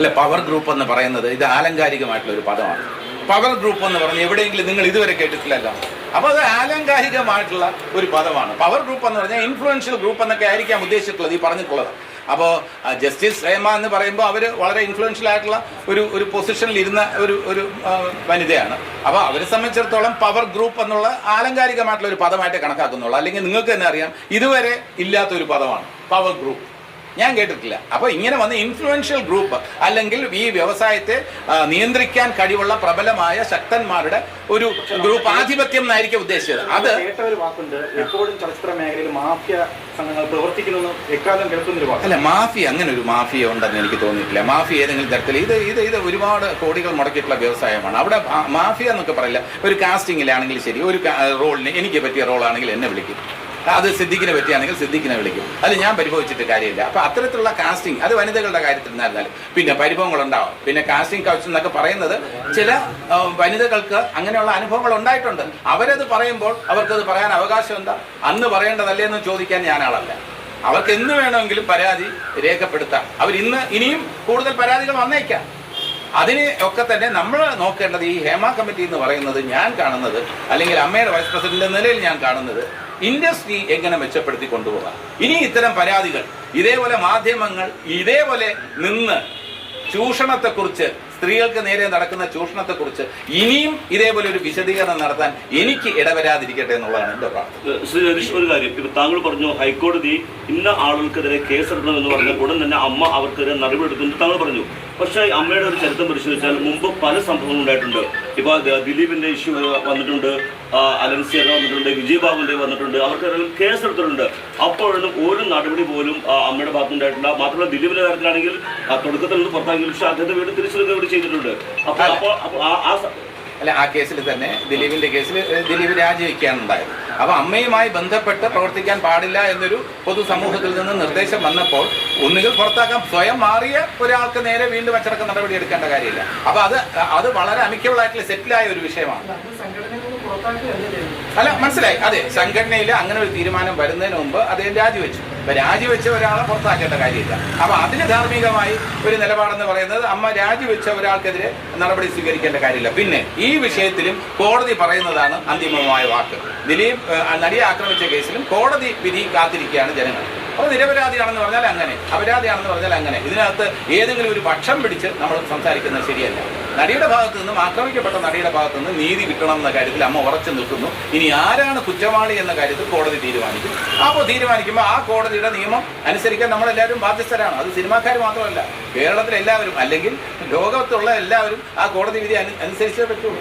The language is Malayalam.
അല്ലെ പവർ ഗ്രൂപ്പ് എന്ന് പറയുന്നത് ഇത് ആലങ്കാരികമായിട്ടുള്ള ഒരു പദമാണ്. പവർ ഗ്രൂപ്പ് എന്ന് പറഞ്ഞ് എവിടെയെങ്കിലും നിങ്ങൾ ഇതുവരെ കേട്ടിട്ടില്ലല്ലോ. അപ്പൊ അത് ആലങ്കാരികമായിട്ടുള്ള ഒരു പദമാണ്. പവർ ഗ്രൂപ്പ് എന്ന് പറഞ്ഞാൽ ഇൻഫ്ലുവൻഷ്യൽ ഗ്രൂപ്പ് എന്നൊക്കെ ആയിരിക്കാം ഉദ്ദേശിച്ചിട്ടുള്ളത് ഈ പറഞ്ഞിട്ടുള്ളത്. അപ്പോൾ ജസ്റ്റിസ് ഹേമ എന്ന് പറയുമ്പോൾ അവർ വളരെ ഇൻഫ്ലുവൻഷ്യൽ ആയിട്ടുള്ള ഒരു ഒരു പൊസിഷനിൽ ഇരുന്ന ഒരു ഒരു വനിതയാണ്. അപ്പോൾ അവരെ സംബന്ധിച്ചിടത്തോളം പവർ ഗ്രൂപ്പ് എന്നുള്ള ആലങ്കാരികമായിട്ടുള്ള ഒരു പദമായിട്ട് കണക്കാക്കുന്നുള്ളൂ. അല്ലെങ്കിൽ നിങ്ങൾക്ക് തന്നെ അറിയാം ഇതുവരെ ഇല്ലാത്ത ഒരു പദമാണ് പവർ ഗ്രൂപ്പ് ഞാൻ കേട്ടിട്ടില്ല. അപ്പോൾ ഇങ്ങനെ വന്ന് ഇൻഫ്ലുവൻഷ്യൽ ഗ്രൂപ്പ് അല്ലെങ്കിൽ ഈ വ്യവസായത്തെ നിയന്ത്രിക്കാൻ കഴിവുള്ള പ്രബലമായ ശക്തന്മാരുടെ ഒരു ഗ്രൂപ്പ് ആധിപത്യം എന്നായിരിക്കും ഉദ്ദേശിച്ചത്. അത് ചലച്ചിത്ര മേഖലയിൽ മാഫിയ സംഘങ്ങൾ പ്രവർത്തിക്കുന്നു എക്കാലം കേൾക്കുന്ന അല്ല മാഫിയ അങ്ങനെ ഒരു മാഫിയ ഉണ്ടെന്ന് എനിക്ക് തോന്നിയിട്ടില്ല. മാഫിയ ഏതെങ്കിലും തരത്തിൽ ഇത് ഇത് ഇത് ഒരുപാട് കോടികൾ മുടക്കിയിട്ടുള്ള വ്യവസായമാണ്. അവിടെ മാഫിയ എന്നൊക്കെ പറയില്ല. ഒരു കാസ്റ്റിംഗിലാണെങ്കിൽ ശരി ഒരു റോളിന് എനിക്ക് പറ്റിയ റോളാണെങ്കിൽ എന്നെ വിളിക്കും. അത് സിദ്ദിഖിനെ പറ്റിയാണെങ്കിൽ സിദ്ദിഖിനെ വിളിക്കും. അത് ഞാൻ പരിഭവിച്ചിട്ട് കാര്യമില്ല. അപ്പൊ അത്തരത്തിലുള്ള കാസ്റ്റിംഗ് അത് വനിതകളുടെ കാര്യത്തിൽ നിന്നായിരുന്നാലും പിന്നെ പരിഭവങ്ങൾ ഉണ്ടാവും പിന്നെ കാസ്റ്റിംഗ് കൗച്ച് എന്നൊക്കെ പറയുന്നത് ചില വനിതകൾക്ക് അങ്ങനെയുള്ള അനുഭവങ്ങൾ ഉണ്ടായിട്ടുണ്ട്. അവരത് പറയുമ്പോൾ അവർക്കത് പറയാൻ അവകാശം എന്താ? അന്ന് പറയേണ്ടതല്ലേ എന്ന് ചോദിക്കാൻ ഞാൻ ആളല്ല അവർക്ക് എന്ന് വേണമെങ്കിലും പരാതി രേഖപ്പെടുത്താം. അവർ ഇന്ന് ഇനിയും കൂടുതൽ പരാതികൾ വന്നേക്കാം. അതിനെ ഒക്കെ തന്നെ നമ്മൾ നോക്കേണ്ടത് ഈ ഹേമ കമ്മിറ്റി എന്ന് പറയുന്നത് ഞാൻ കാണുന്നത് അല്ലെങ്കിൽ അമ്മയുടെ വൈസ് പ്രസിഡന്റ് നിലയിൽ ഞാൻ കാണുന്നത് ഇൻഡസ്ട്രി എങ്ങനെ മെച്ചപ്പെടുത്തി കൊണ്ടുപോകാം. ഇനി ഇത്തരം പരാതികൾ ഇതേപോലെ മാധ്യമങ്ങൾ ഇതേപോലെ നിന്ന് ചൂഷണത്തെക്കുറിച്ച് സ്ത്രീകൾക്ക് നേരെ നടക്കുന്ന ചൂഷണത്തെക്കുറിച്ച് ഇനിയും ഇതേപോലെ ഒരു വിശദീകരണം നടത്താൻ എനിക്ക് ഇടവരാതിരിക്കട്ടെ എന്നുള്ളതാണ് എന്റെ പ്രാർത്ഥന. ശ്രീ ഒരു കാര്യം. ഇപ്പൊ താങ്കൾ പറഞ്ഞു ഹൈക്കോടതി ഇന്ന ആളുകൾക്കെതിരെ കേസെടുക്കണമെന്ന് പറഞ്ഞാൽ ഉടൻ തന്നെ അമ്മ അവർക്കെതിരെ നടപടിയെടുക്കുന്നു താങ്കൾ പറഞ്ഞു. പക്ഷേ അമ്മയുടെ ഒരു ചരിത്രം പരിശോധിച്ചാൽ മുമ്പ് പല സംഭവങ്ങളും ഉണ്ടായിട്ടുണ്ട്. ഇപ്പൊ ദിലീപിന്റെ ഇഷ്യൂ വന്നിട്ടുണ്ട് അലൻസിയ വന്നിട്ടുണ്ട് വിജയബാബുന്റെ വന്നിട്ടുണ്ട് അവർക്കെതിരെ കേസെടുത്തിട്ടുണ്ട്. അപ്പോഴൊന്നും ഒരു നടപടി പോലും അമ്മയുടെ ഭാഗത്തുണ്ടായിട്ടില്ല മാത്രമല്ല ദിലീപിന്റെ കാര്യത്തിലാണെങ്കിൽ തുടക്കത്തിൽ നിന്ന് പുറത്താക്കി പക്ഷേ അദ്ദേഹത്തെ വീട് കൂടി ചെയ്തിട്ടുണ്ട്. അപ്പോൾ അപ്പോൾ ആ ആ അല്ല ആ കേസിൽ തന്നെ ദിലീപിന്റെ കേസിൽ ദിലീപ് രാജിവെക്കുകയാണ് ഉണ്ടായത് അപ്പൊ അമ്മയുമായി ബന്ധപ്പെട്ട് പ്രവർത്തിക്കാൻ പാടില്ല എന്നൊരു പൊതു സമൂഹത്തിൽ നിന്ന് നിർദ്ദേശം വന്നപ്പോൾ ഒന്നുകിൽ പുറത്താക്കാൻ സ്വയം മാറിയ ഒരാൾക്ക് നേരെ വീണ്ടും അച്ചടക്ക നടപടി എടുക്കേണ്ട കാര്യമില്ല. അപ്പൊ അത് അത് വളരെ അമിക്കബിൾ ആയിട്ടുള്ള സെറ്റിലായ ഒരു വിഷയമാണ്. അല്ല മനസ്സിലായി. അതെ സംഘടനയിൽ അങ്ങനെ ഒരു തീരുമാനം വരുന്നതിന് മുമ്പ് അദ്ദേഹം രാജിവെച്ചു. അപ്പൊ രാജിവെച്ച ഒരാളെ പുറത്താക്കേണ്ട കാര്യമില്ല. അപ്പൊ അതിന് ധാർമ്മികമായി ഒരു നിലപാടെന്ന് പറയുന്നത് അമ്മ രാജിവെച്ച ഒരാൾക്കെതിരെ നടപടി സ്വീകരിക്കേണ്ട കാര്യമില്ല. പിന്നെ ഈ വിഷയത്തിലും കോടതി പറയുന്നതാണ് അന്തിമമായ വാക്ക്. ദിലീപ് നടിയെ ആക്രമിച്ച കേസിലും കോടതി വിധി കാത്തിരിക്കുകയാണ് ജനങ്ങൾ. അപ്പൊ നിരപരാധിയാണെന്ന് പറഞ്ഞാൽ അങ്ങനെ അപരാധിയാണെന്ന് പറഞ്ഞാൽ അങ്ങനെ. ഇതിനകത്ത് ഏതെങ്കിലും ഒരു പക്ഷം പിടിച്ച് നമ്മൾ സംസാരിക്കുന്നത് ശരിയല്ല. നടിയുടെ ഭാഗത്തു നിന്നും ആക്രമിക്കപ്പെട്ട നടിയുടെ ഭാഗത്തു നിന്ന് നീതി കിട്ടണം എന്ന കാര്യത്തിൽ അമ്മ ഉറച്ചു നിൽക്കുന്നു. ഇനി ആരാണ് കുറ്റവാളി എന്ന കാര്യത്തിൽ കോടതി തീരുമാനിക്കും. അപ്പോൾ തീരുമാനിക്കുമ്പോൾ ആ കോടതിയുടെ നിയമം അനുസരിക്കാൻ നമ്മളെല്ലാവരും ബാധ്യസ്ഥരാണ്. അത് സിനിമാക്കാർ മാത്രമല്ല കേരളത്തിലെ എല്ലാവരും അല്ലെങ്കിൽ ലോകത്തുള്ള എല്ലാവരും ആ കോടതി വിധി അനു- അനുസരിച്ചേ പറ്റുള്ളൂ.